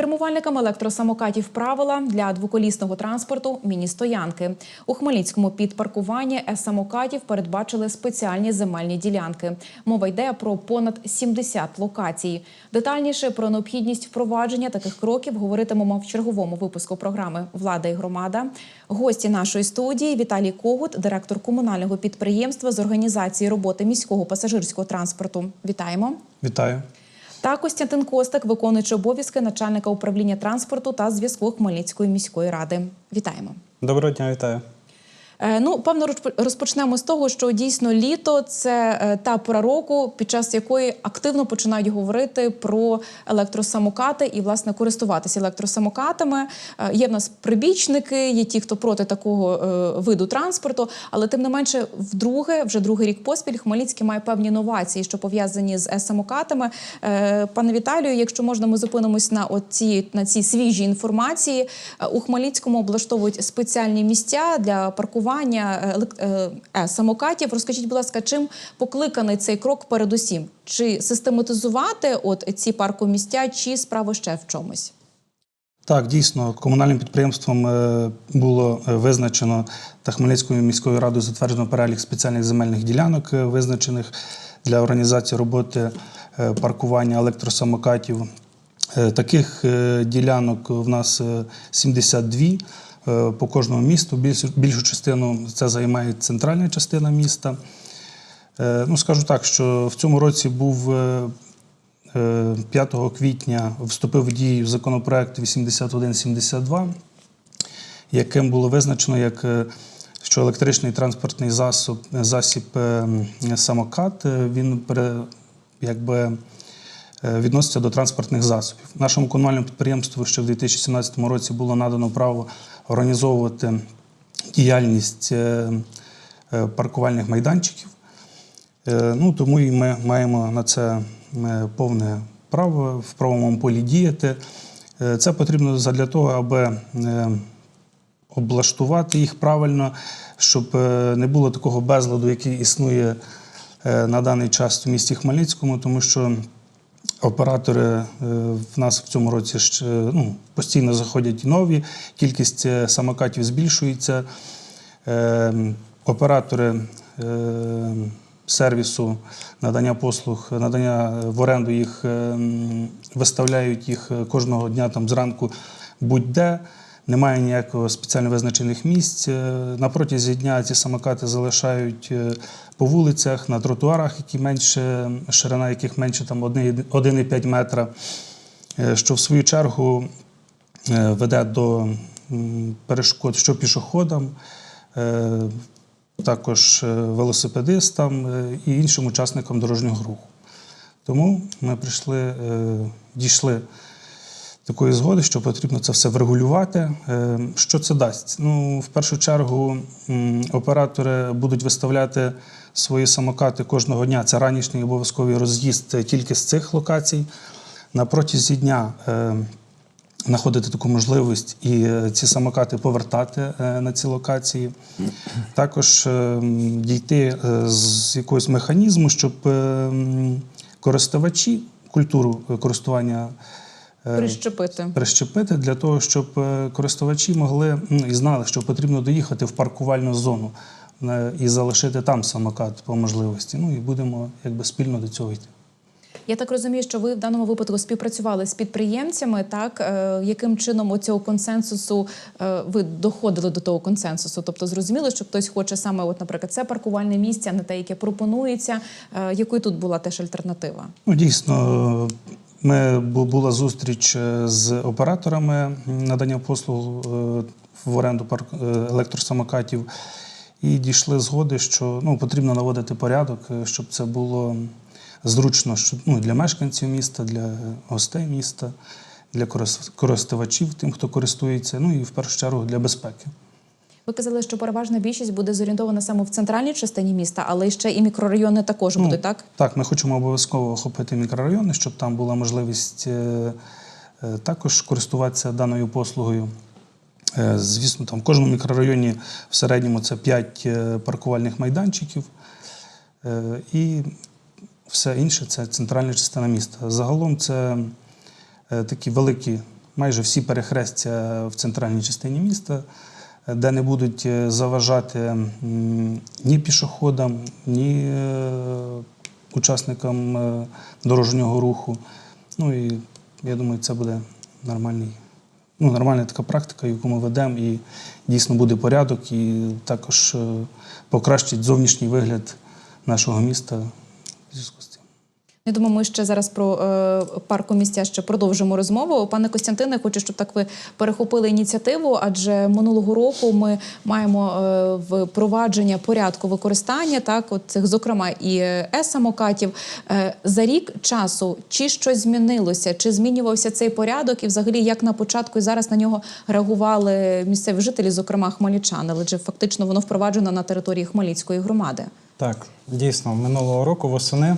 Кермувальникам електросамокатів правила для двоколісного транспорту міні-стоянки. У Хмельницькому під паркування е-самокатів передбачили спеціальні земельні ділянки. Мова йде про понад 70 локацій. Детальніше про необхідність впровадження таких кроків говоритимемо в черговому випуску програми Влада і громада. Гості нашої студії Віталій Когут, директор комунального підприємства з організації роботи міського пасажирського транспорту. Вітаємо. Вітаю. Та Костянтин Костик, виконуючий обов'язки начальника управління транспорту та зв'язку Хмельницької міської ради. Вітаємо. Доброго дня, вітаю. Е, Ну, певно, розп- розпочнемо з того, що дійсно літо це е, та пора року, під час якої активно починають говорити про електросамокати і власне користуватися електросамокатами. Е, Є в нас прибічники, є ті, хто проти такого виду транспорту, але тим не менше, вдруге, вже другий рік поспіль, Хмельницький має певні новації, що пов'язані з. Е, Пане Віталію, якщо можна, ми зупинимось на оці на цій свіжій інформації. У Хмельницькому облаштовують спеціальні місця для паркування е, елек- е, е-самокатів. Розкажіть, будь ласка, чим покликаний цей крок передусім? Чи систематизувати от ці паркомістя, чи справа ще в чомусь? Так, дійсно, комунальним підприємством е, було е, визначено та Хмельницькою міською радою затверджено перелік спеціальних земельних ділянок, е, визначених для організації роботи е, паркування електросамокатів. Е, Таких е, ділянок в нас е, 72 е, по кожному місту. Більшу, більшу частину це займає центральна частина міста. Е, Ну, скажу так, що в цьому році був е, е, 5 квітня вступив в дію законопроект 8172, яким було визначено, як, е, що електричний транспортний засіб, засіб е, самокат е, він якби, е, відноситься до транспортних засобів. Нашому комунальному підприємству ще в 2017 році було надано право організовувати діяльність е, е, паркувальних майданчиків. Е, Ну, тому і ми маємо на це повне право в правовому полі діяти. Це потрібно для того, аби облаштувати їх правильно, щоб не було такого безладу, який існує на даний час в місті Хмельницькому, тому що оператори е, в нас в цьому році ще, ну, постійно заходять нові, кількість е, самокатів збільшується. Е, Оператори сервісу надання послуг, надання в оренду їх е, виставляють їх кожного дня там зранку будь-де. Немає ніякого спеціально визначених місць. Е, На протязі дня ці самокати залишають е, по вулицях, на тротуарах, які менше, ширина яких менше там 1,5 метра, е, що в свою чергу веде до перешкод що пішоходам, також велосипедистам і іншим учасникам дорожнього руху. Тому ми прийшли, дійшли такої згоди, що потрібно це все врегулювати. Е, Що це дасть? Ну, в першу чергу, оператори будуть виставляти свої самокати кожного дня. Це ранішній обов'язковий роз'їзд тільки з цих локацій. На протязі дня е, знаходити таку можливість і е, ці самокати повертати на ці локації. Також дійти з якогось механізму, щоб користувачі культуру користування Прищепити. прищепити для того, щоб е, користувачі могли і знали, що потрібно доїхати в паркувальну зону е, і залишити там самокат по можливості. Ну і будемо якби спільно до цього йти. Я так розумію, що ви в даному випадку співпрацювали з підприємцями. Так Е, яким чином оцього консенсусу е, ви доходили до того консенсусу? Тобто зрозуміло, що хтось хоче саме, от, наприклад, це паркувальне місце, а не те, яке пропонується. Е, Якою тут була теж альтернатива? Ну, дійсно, ми була зустріч е, з операторами надання послуг е, в оренду парк- е, електросамокатів і дійшли згоди, що ну, потрібно наводити порядок, щоб це було зручно що, ну, для мешканців міста, для гостей міста, для корис- користувачів, тим, хто користується, ну і в першу чергу для безпеки. Ви казали, що переважна більшість буде зорієнтована саме в центральній частині міста, але ще і мікрорайони також Ну, будуть, так? Так, ми хочемо обов'язково охопити мікрорайони, щоб там була можливість е, е, також користуватися даною послугою. Е, Звісно, там в кожному мікрорайоні в середньому це 5 паркувальних майданчиків. Е, І все інше це центральна частина міста. Загалом це е, такі великі майже всі перехрестя в центральній частині міста, де не будуть е, заважати ні пішоходам, ні е, учасникам е, дорожнього руху. Ну і я думаю, це буде нормальний, ну, нормальна така практика, яку ми ведемо, і дійсно буде порядок, і також покращить зовнішній вигляд нашого міста в зв'язку з цим. Я думаю, ми ще зараз про е, парку місця ще продовжимо розмову. Пане Костянтине, хочу, щоб так ви перехопили ініціативу, адже минулого року ми маємо е, впровадження порядку використання, так от цих, зокрема, і е-самокатів. Е, за рік часу чи щось змінилося, чи змінювався цей порядок, і взагалі як на початку і зараз на нього реагували місцеві жителі, зокрема хмельничани, адже фактично воно впроваджено на території Хмельницької громади. Так, дійсно, минулого року восени е,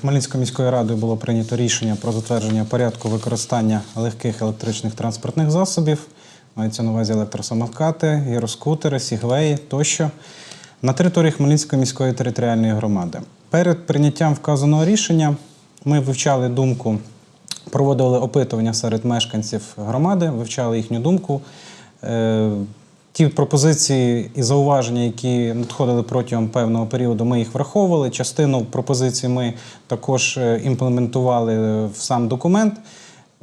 Хмельницькою міською радою було прийнято рішення про затвердження порядку використання легких електричних транспортних засобів. Мається на увазі електросамокати, гіроскутери, сігвеї тощо на території Хмельницької міської територіальної громади. Перед прийняттям вказаного рішення ми вивчали думку, проводили опитування серед мешканців громади, вивчали їхню думку. Ті пропозиції і зауваження, які надходили протягом певного періоду, ми їх враховували. Частину пропозицій ми також е, імплементували в сам документ.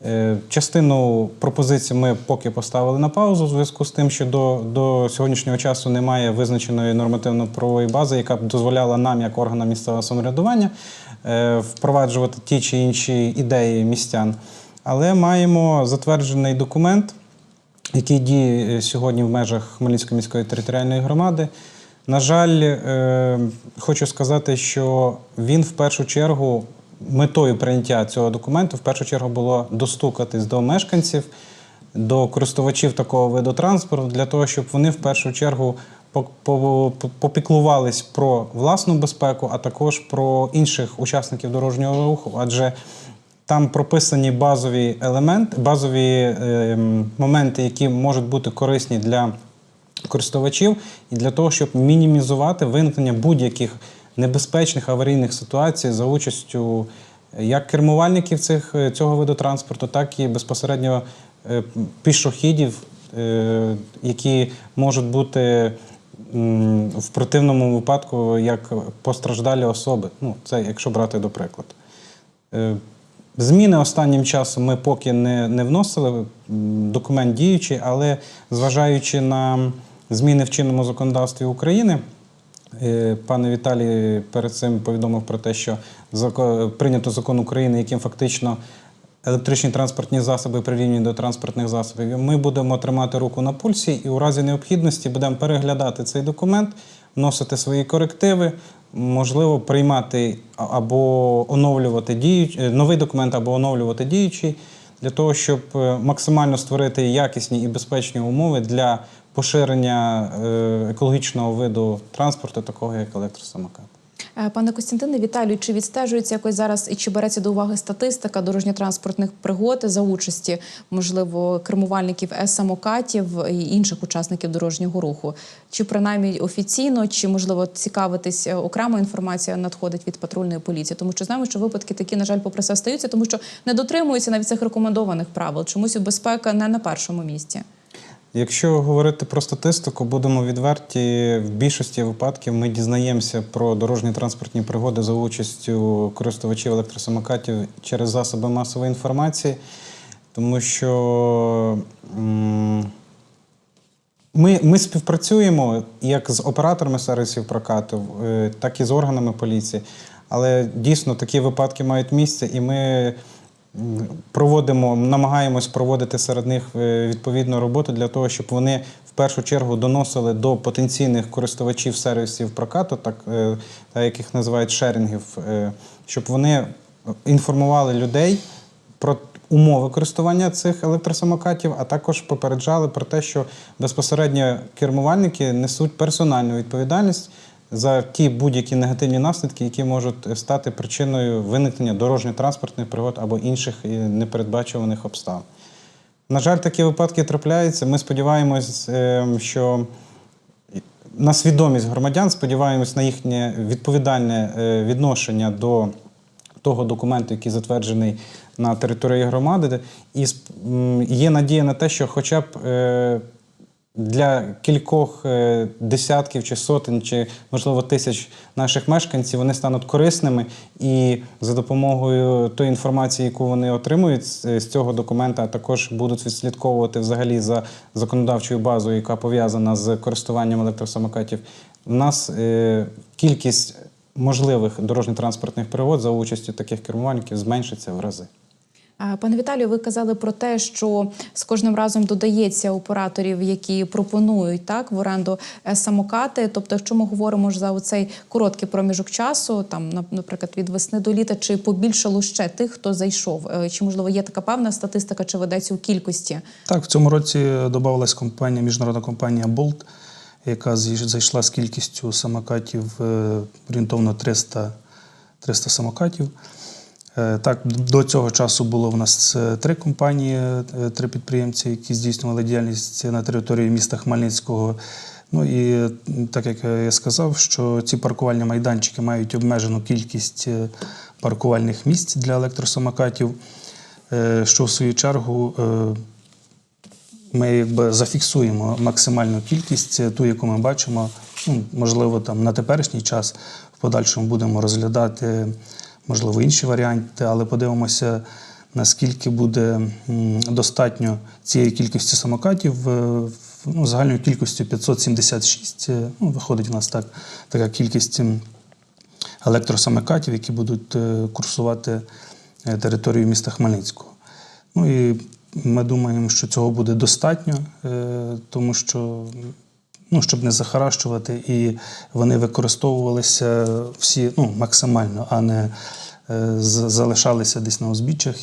Е, Частину пропозицій ми поки поставили на паузу в зв'язку з тим, що до, до сьогоднішнього часу немає визначеної нормативно-правової бази, яка б дозволяла нам, як органам місцевого самоврядування, е, впроваджувати ті чи інші ідеї містян. Але маємо затверджений документ, який діє е, сьогодні в межах Хмельницької міської територіальної громади. На жаль, е, хочу сказати, що він в першу чергу метою прийняття цього документу в першу чергу було достукатись до мешканців, до користувачів такого виду транспорту, для того, щоб вони в першу чергу по- по- по- попіклувались про власну безпеку, а також про інших учасників дорожнього руху. Адже там прописані базові елементи, базові е, моменти, які можуть бути корисні для користувачів, і для того, щоб мінімізувати виникнення будь-яких небезпечних аварійних ситуацій за участю е, як кермувальників цих, е, цього виду транспорту, так і безпосередньо е, пішохідів, е, які можуть бути в противному випадку як постраждалі особи. Ну, це якщо брати до прикладу. Зміни останнім часом ми поки не, не вносили, документ діючий, але зважаючи на зміни в чинному законодавстві України, е, пане Віталій перед цим повідомив про те, що прийнято закон України, яким фактично електричні транспортні засоби прирівняні до транспортних засобів. Ми будемо тримати руку на пульсі і у разі необхідності будемо переглядати цей документ, вносити свої корективи, можливо, приймати або оновлювати діюч... е, новий документ або оновлювати діючий, для того, щоб е, максимально створити якісні і безпечні умови для поширення е, екологічного виду транспорту, такого як електросамокат. Е, Пане Костянтине, Віталію, чи відстежується якось зараз і чи береться до уваги статистика дорожньо-транспортних пригод за участі, можливо, кермувальників е-самокатів і інших учасників дорожнього руху? Чи принаймні офіційно, чи можливо цікавитись е, окрема інформація надходить від патрульної поліції? Тому що знаємо, що випадки такі, на жаль, попри все стаються, тому що не дотримуються навіть цих рекомендованих правил. Чомусь безпека не на першому місці. Якщо говорити про статистику, будемо відверті, в більшості випадків ми дізнаємося про дорожні транспортні пригоди за участю користувачів електросамокатів через засоби масової інформації, тому що ми, ми співпрацюємо як з операторами сервісів прокату, е, так і з органами поліції. Але дійсно такі випадки мають місце, і ми проводимо, намагаємось проводити серед них е, відповідну роботу для того, щоб вони в першу чергу доносили до потенційних користувачів сервісів прокату, так, е, яких називають шерінгів, е, щоб вони інформували людей про умови користування цих електросамокатів, а також попереджали про те, що безпосередньо кермувальники несуть персональну відповідальність за ті будь-які негативні наслідки, які можуть стати причиною виникнення дорожньо-транспортних пригод або інших е, непередбачуваних обставин. На жаль, такі випадки трапляються. Ми сподіваємось, е, що на свідомість громадян, сподіваємось на їхнє відповідальне е, відношення до того документу, який затверджений на території громади. І є надія на те, що хоча б для кількох е, десятків чи сотень, чи можливо тисяч наших мешканців вони стануть корисними і за допомогою тої інформації, яку вони отримують з, з цього документа, також будуть відслідковувати взагалі за законодавчою базою, яка пов'язана з користуванням електросамокатів. У нас е, кількість можливих дорожньо-транспортних пригод за участю таких кермувальників зменшиться в рази. Пане Віталію, ви казали про те, що з кожним разом додається операторів, які пропонують так в оренду е, самокати. Тобто, якщо ми говоримо ж за цей короткий проміжок часу, там наприклад від весни до літа, чи побільшало ще тих, хто зайшов? Е, Чи можливо є така певна статистика, чи ведеться у кількості? Так, в цьому році додавалась компанія, міжнародна компанія Bolt, яка зайш- зайшла з кількістю самокатів е, орієнтовно 300, 300 самокатів. Е, Так, до цього часу було в нас е, три компанії, е, три підприємці, які здійснювали діяльність на території міста Хмельницького. Ну і так як я сказав, що ці паркувальні майданчики мають обмежену кількість паркувальних місць для електросамокатів, що в свою чергу ми якби зафіксуємо максимальну кількість, ту, яку ми бачимо. Ну, можливо, там на теперішній час в подальшому будемо розглядати, можливо, інші варіанти, але подивимося, наскільки буде достатньо цієї кількості самокатів. е, Ну, загальною кількістю 576. е, Ну, виходить у нас так, така кількість електросамокатів, які будуть е, курсувати територію міста Хмельницького. Ну і ми думаємо, що цього буде достатньо, тому що ну, щоб не захаращувати, і вони використовувалися всі ну, максимально, а не е, залишалися десь на узбіччях.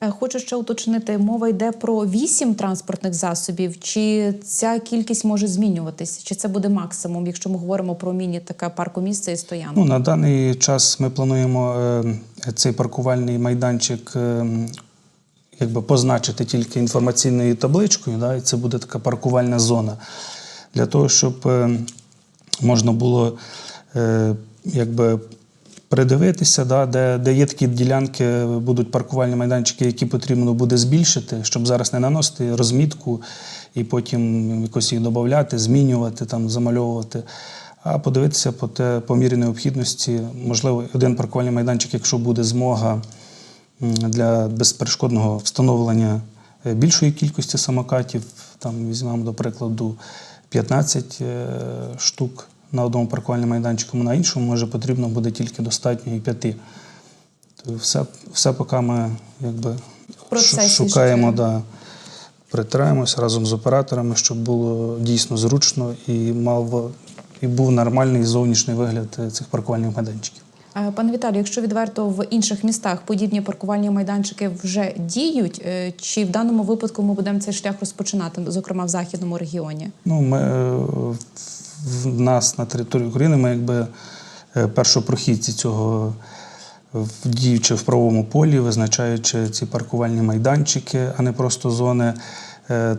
Е, Хочу ще уточнити, мова йде про вісім транспортних засобів. Чи ця кількість може змінюватись? Чи це буде максимум, якщо ми говоримо про міні таке паркомісце і стоянку? Ну, на даний час ми плануємо е, цей паркувальний майданчик якби позначити тільки інформаційною табличкою, да, і це буде така паркувальна зона. Для того, щоб е, можна було е, якби придивитися, да, де, де є такі ділянки, будуть паркувальні майданчики, які потрібно буде збільшити, щоб зараз не наносити розмітку і потім якось їх додати, змінювати, там, замальовувати. А подивитися по, те, по мірі необхідності, можливо, один паркувальний майданчик, якщо буде змога для безперешкодного встановлення е, більшої кількості самокатів, там візьмемо, до прикладу, 15 е, штук на одному паркувальному майданчику, на іншому може потрібно буде тільки достатньо і п'яти. То все, все поки ми якби шукаємо, да, притираємося разом з операторами, щоб було дійсно зручно і мав і був нормальний зовнішній вигляд е, цих паркувальних майданчиків. Е, Пане Віталію, якщо відверто в інших містах подібні паркувальні майданчики вже діють, е, чи в даному випадку ми будемо цей шлях розпочинати, зокрема в західному регіоні? Ну, ми е, в нас на території України ми якби першопрохідці цього діючи в правовому полі, визначаючи ці паркувальні майданчики, а не просто зони.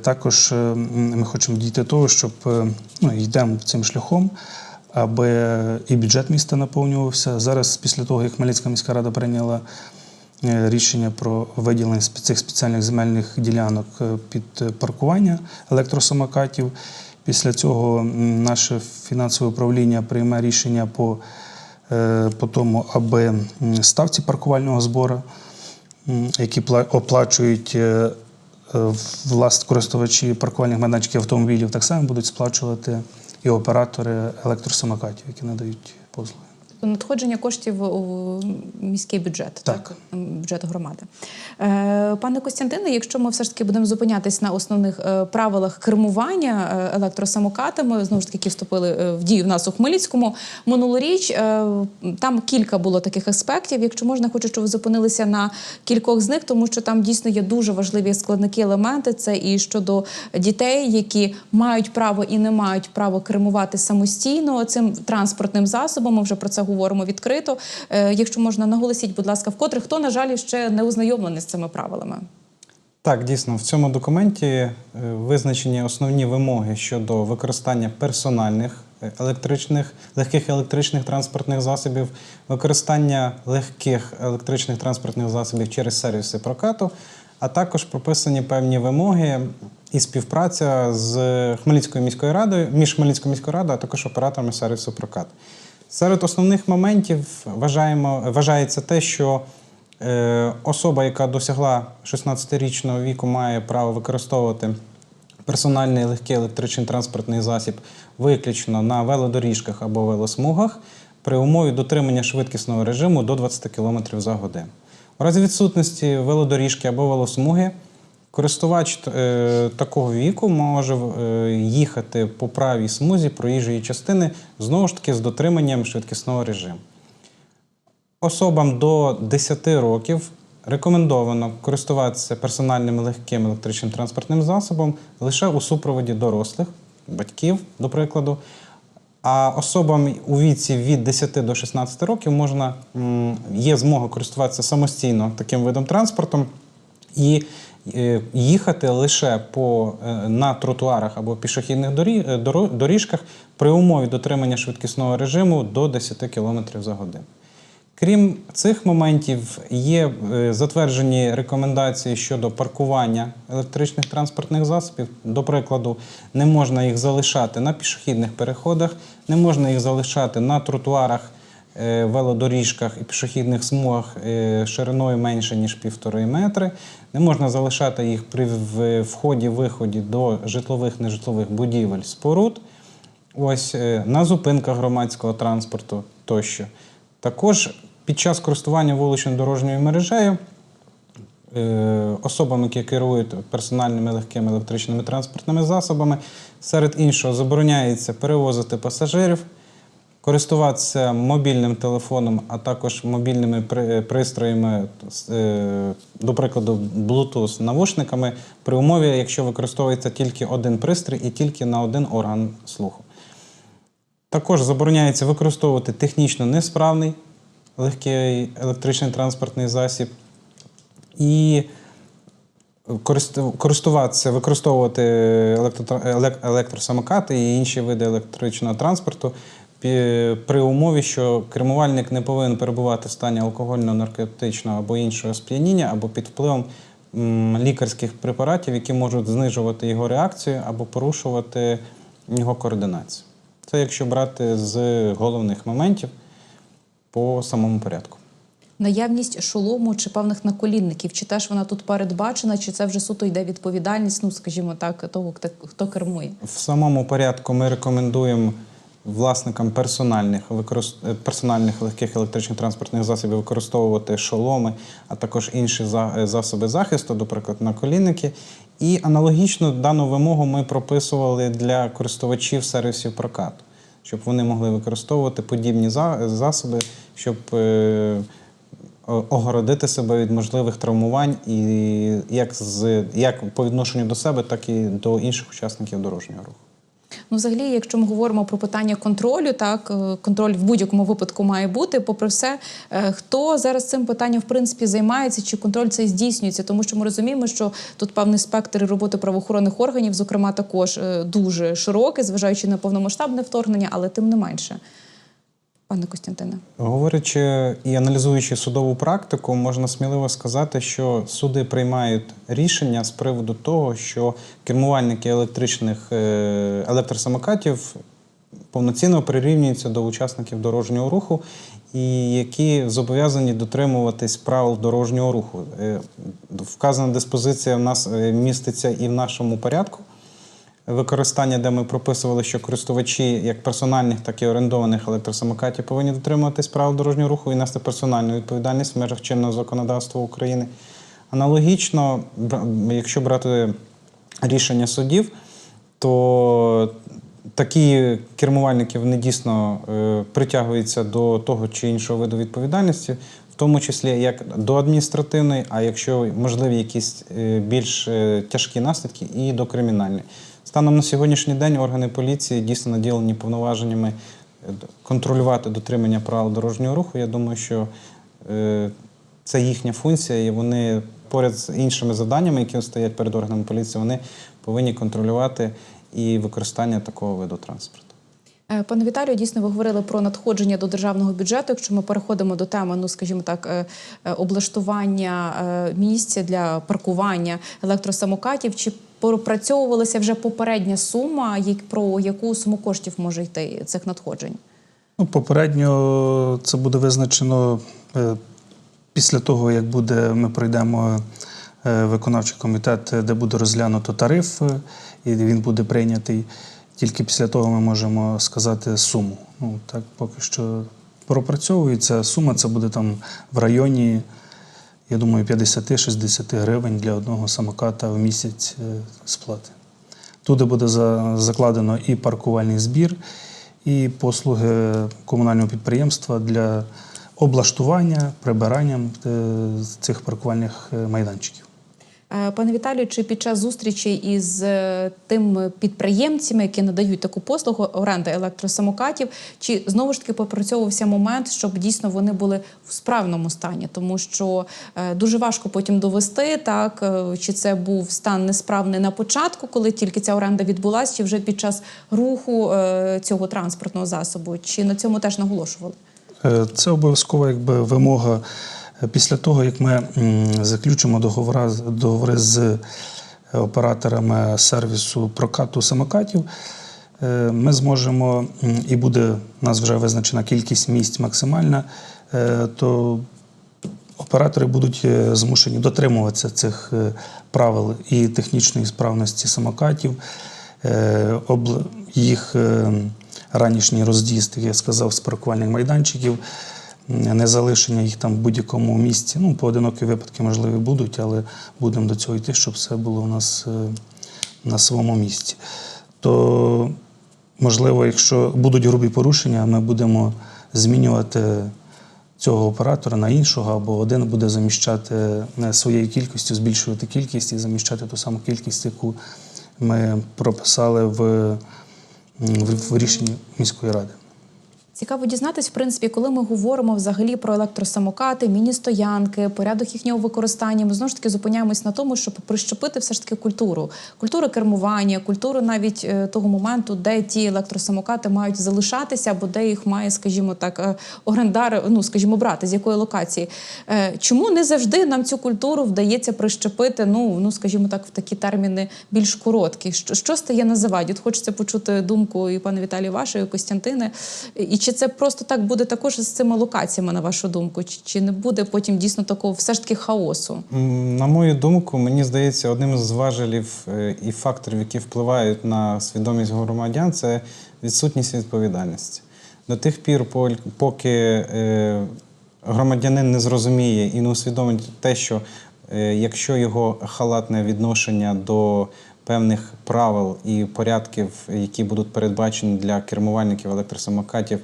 Також ми хочемо дійти того, щоб ну, йдемо цим шляхом, аби і бюджет міста наповнювався. Зараз, після того, як Хмельницька міська рада прийняла е, рішення про виділення цих спеціальних земельних ділянок е, під е, паркування електросамокатів. Після цього наше фінансове управління прийме рішення по, по тому, аби ставці паркувального збору, які пла- оплачують власне користувачі паркувальних майданчиків автомобілів, так само будуть сплачувати і оператори електросамокатів, які надають послуги. Надходження коштів у міський бюджет, так, Так. бюджет громади. Е, пане Костянтине, якщо ми все ж таки будемо зупинятись на основних е, правилах кермування е, електросамокатами, знову ж таки, які вступили в дію в нас у Хмельницькому минулоріч, там кілька було таких аспектів. Якщо можна, хочу, щоб ви зупинилися на кількох з них, тому що там дійсно є дуже важливі складники елементи. Це і щодо дітей, які мають право і не мають право кермувати самостійно цим транспортним засобом. Ми вже про це говоримо відкрито. Е, Якщо можна, наголосіть, будь ласка, вкотре хто, на жаль, ще не ознайомлений з цими правилами. Так, дійсно, в цьому документі е, визначені основні вимоги щодо використання персональних електричних, легких електричних транспортних засобів, використання легких електричних транспортних засобів через сервіси прокату, а також прописані певні вимоги і співпраця з Хмельницькою міською радою, між Хмельницькою міською радою, а також операторами сервісу прокату. Серед основних моментів вважаємо, вважається те, що е, особа, яка досягла 16-річного віку, має право використовувати персональний легкий електричний транспортний засіб виключно на велодоріжках або велосмугах при умові дотримання швидкісного режиму до 20 км за годину. У разі відсутності велодоріжки або велосмуги користувач е, такого віку може е, їхати по правій смузі проїжджої частини знову ж таки з дотриманням швидкісного режиму. Особам до 10 років рекомендовано користуватися персональним легким електричним транспортним засобом лише у супроводі дорослих, батьків, до прикладу. А особам у віці від 10 до 16 років можна, є змога користуватися самостійно таким видом транспорту і їхати лише по, е, на тротуарах або пішохідних е, доріжках при умові дотримання швидкісного режиму до 10 км за годину. Крім цих моментів, є е, затверджені рекомендації щодо паркування електричних транспортних засобів. До прикладу, не можна їх залишати на пішохідних переходах, не можна їх залишати на тротуарах, е, велодоріжках і пішохідних смугах е, шириною менше ніж півтори метри. Не можна залишати їх при вході-виході до житлових нежитлових будівель споруд. Ось е, на зупинках громадського транспорту тощо. Також під час користування вуличною дорожньою мережею е, особам, які керують персональними легкими електричними транспортними засобами, серед іншого забороняється перевозити пасажирів, користуватися мобільним телефоном, а також мобільними пристроями, е, до прикладу, Bluetooth навушниками, при умові, якщо використовується тільки один пристрій і тільки на один орган слуху. Також забороняється використовувати технічно несправний легкий електричний транспортний засіб і користуватися, використовувати електросамокати і інші види електричного транспорту при умові, що кермувальник не повинен перебувати в стані алкогольного, наркотичного або іншого сп'яніння, або під впливом лікарських препаратів, які можуть знижувати його реакцію або порушувати його координацію. Це якщо брати з головних моментів по самому порядку. Наявність шолому чи певних наколінників, чи теж вона тут передбачена, чи це вже суто йде відповідальність, ну скажімо так, того, хто, кермує. В самому порядку ми рекомендуємо власникам персональних, персональних легких електричних транспортних засобів використовувати шоломи, а також інші е, засоби захисту, до прикладу, наколінники. І аналогічно дану вимогу ми прописували для користувачів сервісів прокату, щоб вони могли використовувати подібні за- засоби, щоб е, огородити себе від можливих травмувань і як, з, як по відношенню до себе, так і до інших учасників дорожнього руху. Ну, взагалі, якщо ми говоримо про питання контролю, так е, контроль в будь-якому випадку має бути. Попри все, е, хто зараз цим питанням в принципі займається, чи контроль це здійснюється? Тому що ми розуміємо, що тут певний спектр роботи правоохоронних органів, зокрема, також е, дуже широкий, зважаючи на повномасштабне вторгнення, але тим не менше. Пане Костянтине. Говорячи і аналізуючи судову практику, можна сміливо сказати, що суди приймають рішення з приводу того, що кермувальники електричних е, електросамокатів повноцінно прирівнюються до учасників дорожнього руху, і які зобов'язані дотримуватись правил дорожнього руху. Е, Вказана диспозиція в нас е, міститься і в нашому порядку використання, де ми прописували, що користувачі як персональних, так і орендованих електросамокатів повинні дотримуватись правил дорожнього руху і нести персональну відповідальність в межах чинного законодавства України. Аналогічно, якщо брати рішення судів, то такі кермувальники вони дійсно е, притягуються до того чи іншого виду відповідальності, в тому числі як до адміністративної, а якщо можливі якісь е, більш е, тяжкі наслідки, і до кримінальної. Станом на сьогоднішній день органи поліції дійсно наділені повноваженнями е, контролювати дотримання правил дорожнього руху. Я думаю, що е, це їхня функція, і вони поряд з іншими завданнями, які стоять перед органами поліції, вони повинні контролювати і використання такого виду транспорту. Е, Пане Віталію, дійсно, ви говорили про надходження до державного бюджету. Якщо ми переходимо до теми, ну скажімо так, е, е, облаштування місця для паркування електросамокатів, чи пропрацьовувалася вже попередня сума, як- про яку суму коштів може йти цих надходжень? Ну, попередньо це буде визначено після того, як буде, ми пройдемо виконавчий комітет, де буде розглянуто тариф, і він буде прийнятий. Тільки після того ми можемо сказати суму. Ну, так поки що пропрацьовується. Сума це буде там в районі, я думаю, 50-60 гривень для одного самоката в місяць е, сплати. Туди буде закладено і паркувальний збір, і послуги комунального підприємства для облаштування, прибирання е, цих паркувальних е, майданчиків. Е, Пане Віталію, чи під час зустрічі із е, тими підприємцями, які надають таку послугу оренди електросамокатів, чи знову ж таки попрацьовувався момент, щоб дійсно вони були в справному стані, тому що е, дуже важко потім довести, так чи це був стан несправний на початку, коли тільки ця оренда відбулася, чи вже під час руху цього транспортного засобу, чи на цьому теж наголошували? Це обов'язкова якби, вимога після того, як ми заключимо договори, договори з е, операторами сервісу прокату самокатів. е, Ми зможемо, і буде у нас вже визначена кількість місць максимальна, е, то оператори будуть змушені дотримуватися цих правил і технічної справності самокатів, їх ранішній роз'їзд, як я сказав, з паркувальних майданчиків, не залишення їх там в будь-якому місці. Ну, поодинокі випадки, можливо, будуть, але будемо до цього йти, щоб все було у нас е, на своєму місці. То, можливо, якщо будуть грубі порушення, ми будемо змінювати цього оператора на іншого, або один буде заміщати е, своєю кількістю, збільшувати кількість і заміщати ту саму кількість, яку ми прописали в, в, в рішенні міської ради. Цікаво дізнатись, в принципі, коли ми говоримо взагалі про електросамокати, міні-стоянки, порядок їхнього використання, ми знову ж таки зупиняємось на тому, щоб прищепити все ж таки культуру, культуру кермування, культуру навіть е, того моменту, де ті електросамокати мають залишатися, або де їх має, скажімо так, е, орендар, ну скажімо, брати з якої локації. Е, Чому не завжди нам цю культуру вдається прищепити? Ну ну скажімо так, в такі терміни більш короткі? Що, що стає на заваді? От хочеться почути думку і пана Віталія вашої, і Костянтини. І чи це просто так буде також з цими локаціями, на вашу думку? Чи, чи не буде потім дійсно такого все ж таки хаосу? На мою думку, мені здається, одним з важелів е, і факторів, які впливають на свідомість громадян, це відсутність відповідальності. До тих пір, поки е, громадянин не зрозуміє і не усвідомить те, що е, якщо його халатне відношення до певних правил і порядків, які будуть передбачені для кермувальників електросамокатів,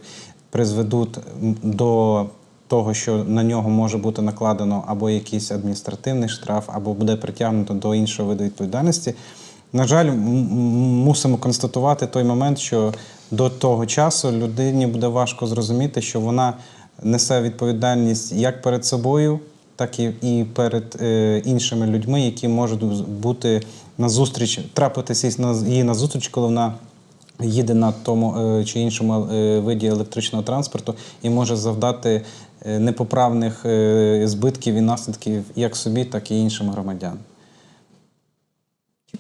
призведуть до того, що на нього може бути накладено або якийсь адміністративний штраф, або буде притягнуто до іншого виду відповідальності. На жаль, мусимо констатувати той момент, що до того часу людині буде важко зрозуміти, що вона несе відповідальність як перед собою, так і перед е, іншими людьми, які можуть бути на зустріч, трапитися їй на зустріч, коли вона їде на тому е, чи іншому е, виді електричного транспорту і може завдати е, непоправних збитків і наслідків як собі, так і іншим громадянам.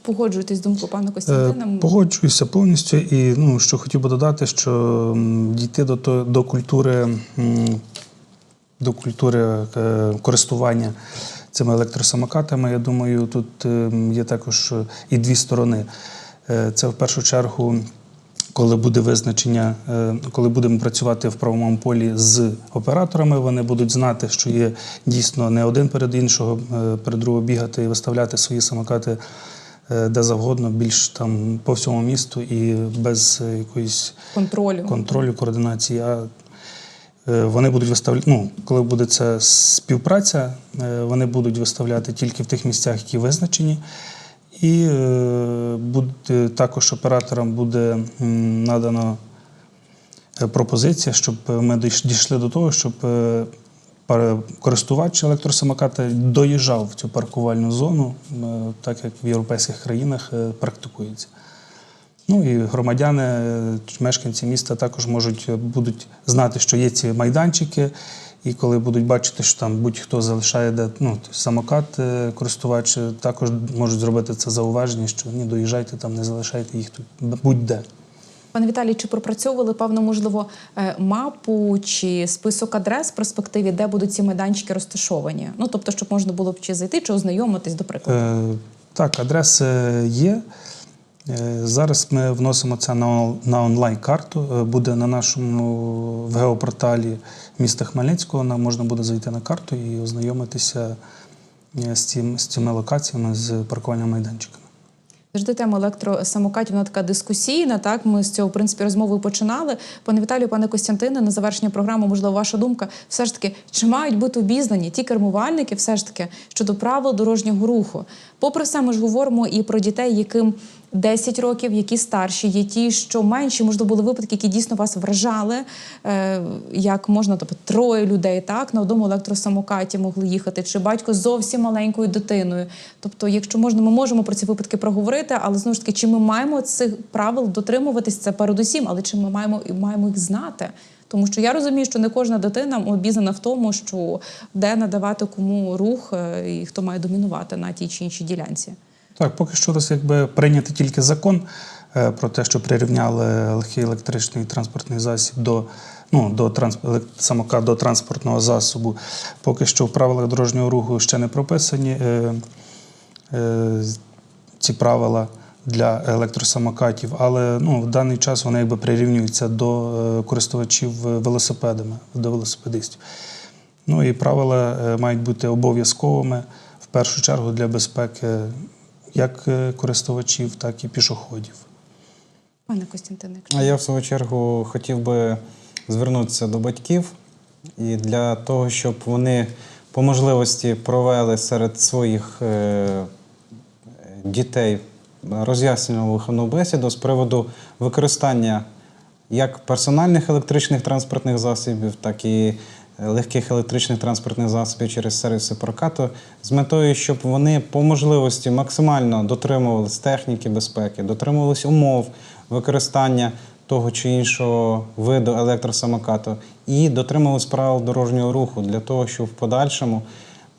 Погоджуєтесь з думкою пана Костянтина? Погоджуюся повністю. І ну, що хотів би додати, що дійти до, то- до культури, до культури е, користування цими електросамокатами, я думаю, тут е, є також е, і дві сторони. Е, Це в першу чергу. Коли буде визначення, е, коли будемо працювати в правовому полі з операторами, вони будуть знати, що є дійсно не один перед іншого, перед другого бігати і виставляти свої самокати де завгодно, більш там по всьому місту і без якоїсь Контролю. контролю, координації. А вони будуть виставляти, ну, коли буде ця співпраця, е, вони будуть виставляти тільки в тих місцях, які визначені. І е, буде, також операторам буде е, пропозиція, щоб ми дійшли до того, щоб е, користувач електросамоката доїжджав в цю паркувальну зону, е, так як в європейських країнах е, практикується. Ну і громадяни, мешканці міста також можуть е, будуть знати, що є ці майданчики. І коли будуть бачити, що там будь-хто залишає де ну, самокат, е, користувач, також можуть зробити це зауваження, що ні, доїжджайте там, не залишайте їх тут будь-де. Пане Віталій, чи пропрацьовували певно, можливо, е, мапу чи список адрес в перспективі, де будуть ці майданчики розташовані? Ну тобто, щоб можна було б чи зайти, чи ознайомитись, до прикладу. Е, Так, адреси є. Е, Зараз ми вносимо це на, онлайн-карту. Е, Буде на нашому в геопорталі міста Хмельницького. Нам можна буде зайти на карту і ознайомитися е, з, цим, з цими локаціями, з паркуванням майданчиками. Завжди тема електросамокатів вона така дискусійна. Так, ми з цього в принципі розмови починали. Пане Віталію, пане Костянтине, на завершення програми, можливо, ваша думка, все ж таки, чи мають бути обізнані ті кермувальники, все ж таки щодо правил дорожнього руху? Попри все, ми ж говоримо і про дітей, яким 10 років, які старші, є ті, що менші, можливо, були випадки, які дійсно вас вражали, е, як можна, тобто троє людей так на одному електросамокаті могли їхати, чи батько зовсім маленькою дитиною. Тобто, якщо можна, ми можемо про ці випадки проговорити, але знову ж таки, чи ми маємо цих правил дотримуватись це передусім, але чи ми маємо маємо їх знати? Тому що я розумію, що не кожна дитина обізнана в тому, що де надавати кому рух е, і хто має домінувати на тій чи іншій ділянці. Так, поки що десь якби прийнятий тільки закон е, про те, що прирівняли легкий електричний транспортний засіб до, ну, до транс, елек- самокат до транспортного засобу. Поки що в правилах дорожнього руху ще не прописані е, е, ці правила для електросамокатів, але ну, в даний час вони якби прирівнюються до е, користувачів велосипедами, до велосипедистів. Ну і правила е, мають бути обов'язковими в першу чергу для безпеки як е, користувачів, так і пішоходів. Пане Костянтине, якщо А я в свою чергу хотів би звернутися до батьків і для того, щоб вони по можливості провели серед своїх е, дітей роз'яснювальну виховну бесіду з приводу використання як персональних електричних транспортних засобів, так і легких електричних транспортних засобів через сервіси прокату з метою, щоб вони по можливості максимально дотримувались техніки безпеки, дотримувались умов використання того чи іншого виду електросамокату і дотримувались правил дорожнього руху для того, щоб в подальшому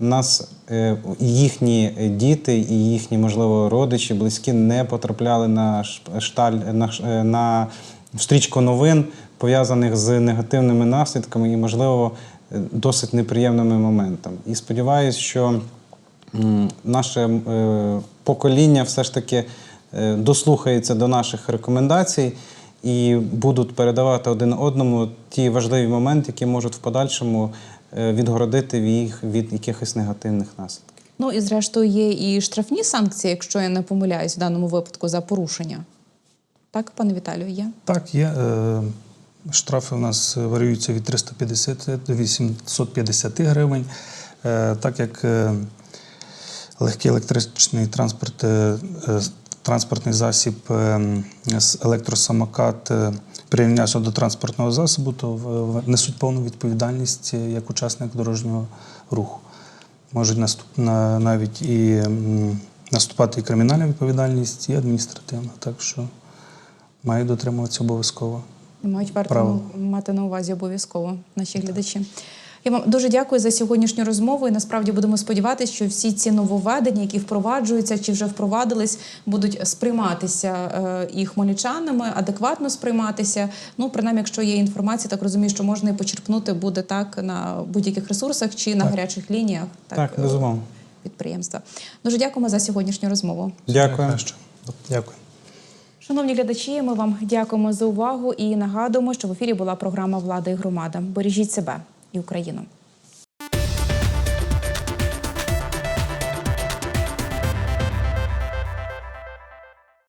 нас е, їхні діти і їхні, можливо, родичі, близькі не потрапляли на шталь на, е, на стрічку новин, пов'язаних з негативними наслідками і, можливо, досить неприємними моментами. І сподіваюся, що наше е, покоління все ж таки е, дослухається до наших рекомендацій і будуть передавати один одному ті важливі моменти, які можуть в подальшому е, відгородити їх від якихось негативних наслідків. Ну і зрештою є і штрафні санкції, якщо я не помиляюсь в даному випадку за порушення. Так, пане Віталію, є? Так, є. Е, Штрафи у нас варіюються від 350 до 850 гривень. Е, Так як е, легкий електричний транспорт, е, е, транспортний засіб е, електросамокат е, прирівнявся до транспортного засобу, то несуть повну відповідальність е, як учасник дорожнього руху. Можуть наступ, навіть і наступати і кримінальна відповідальність, і адміністративна. Так що має дотримуватися обов'язково. І Мають варто Правильно. мати на увазі обов'язково наші глядачі. Я вам дуже дякую за сьогоднішню розмову. І насправді будемо сподіватися, що всі ці нововведення, які впроваджуються чи вже впровадились, будуть сприйматися е, і хмельничанами, адекватно сприйматися. Ну, принаймні, якщо є інформація, так розумію, що можна і почерпнути буде так на будь-яких ресурсах чи на гарячих лініях. Так, е, безумовно. підприємства. Дуже дякуємо за сьогоднішню розмову. Дякую. Дякую. Шановні глядачі, ми вам дякуємо за увагу і нагадуємо, що в ефірі була програма Влада і громада. Бережіть себе і Україну.